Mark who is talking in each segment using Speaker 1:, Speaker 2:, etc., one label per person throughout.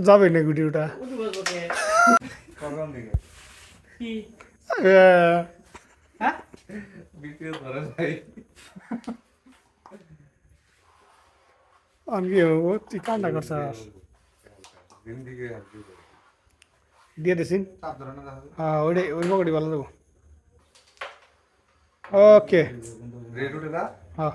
Speaker 1: যাবে না
Speaker 2: হ্যাঁ
Speaker 1: হব? তুই কান্না
Speaker 3: আসবি
Speaker 1: দিয়ে দিছিন হ্যাঁ ওইটাই ওই পকড়ি ভালো দেবো ওকে হ্যাঁ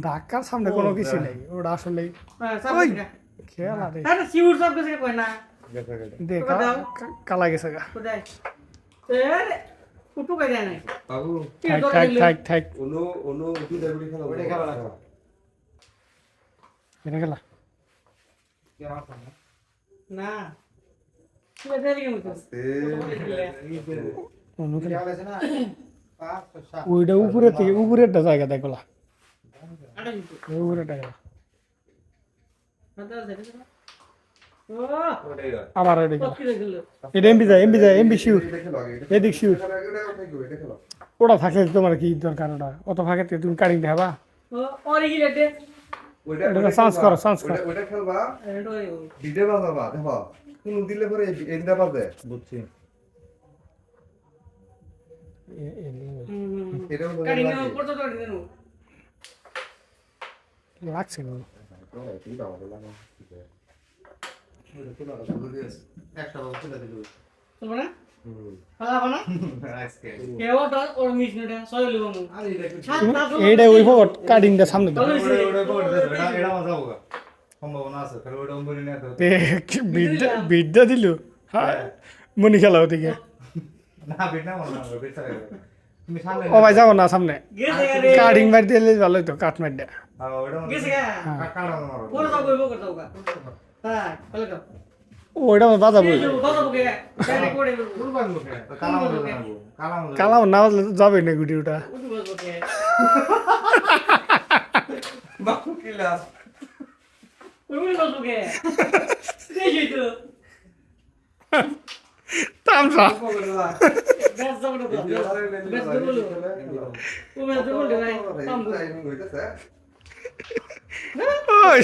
Speaker 1: ধাক্কার সামনে কোনো কিছু নেই ওটা আসলে ওই। খেয়াল রে
Speaker 2: আরে সিউর সব গেছে কই না?
Speaker 3: গেছে গেছে
Speaker 1: দে
Speaker 2: ওটা দাও।
Speaker 1: কা- কালা গেছে গা।
Speaker 2: এ কই
Speaker 3: বাবু। অনু অনু খেলা। ওটা খেলা। কি
Speaker 2: না।
Speaker 1: খেলা।
Speaker 3: না
Speaker 1: ওইটা উপরে থেকে উপরেরটা জায়গা দেখলা আবার এটা এমবি যায় এমবি যায় এমবি শিউর এদিক শিউর ওটা থাকলে তোমার কি দরকার ওটা অত ফাঁকে থেকে তুমি কাটিং দেখাবা
Speaker 2: ও ওরে কি লেটে
Speaker 3: ওইটা
Speaker 1: এটা chance করো, chance করো।
Speaker 3: ওইটা ওইটা খেলবা
Speaker 2: এটা
Speaker 3: বাজাবা দেখো কোন দিলে পরে
Speaker 2: সাত
Speaker 1: এইটা ওই ফকট কাটিংটা সামনে দাও
Speaker 3: সম্ভাবনা আছে তাহলে ওটা অম্বরি নিয়ে তো
Speaker 1: এ, কি বিদ্যা বিদ্যা। দিল? হ্যাঁ? মনি খেলা ওদিকে
Speaker 3: না বেটা মনে না বেটা তুমি সামনে
Speaker 1: ও ভাই যাব না সামনে।
Speaker 2: গেছে রে
Speaker 1: কাটিং মার দিলে ভালো হতো কাট মার দেয়া
Speaker 3: ওটা
Speaker 1: ওইটা বাজাবো
Speaker 2: এই যে কথা বকে ডাইরেক্ট করে
Speaker 3: ফুল বাজলো কে কালা মতো জানাব কালা
Speaker 1: না বাজলে তো যাবে না
Speaker 2: যে তো
Speaker 1: তামসা Ai,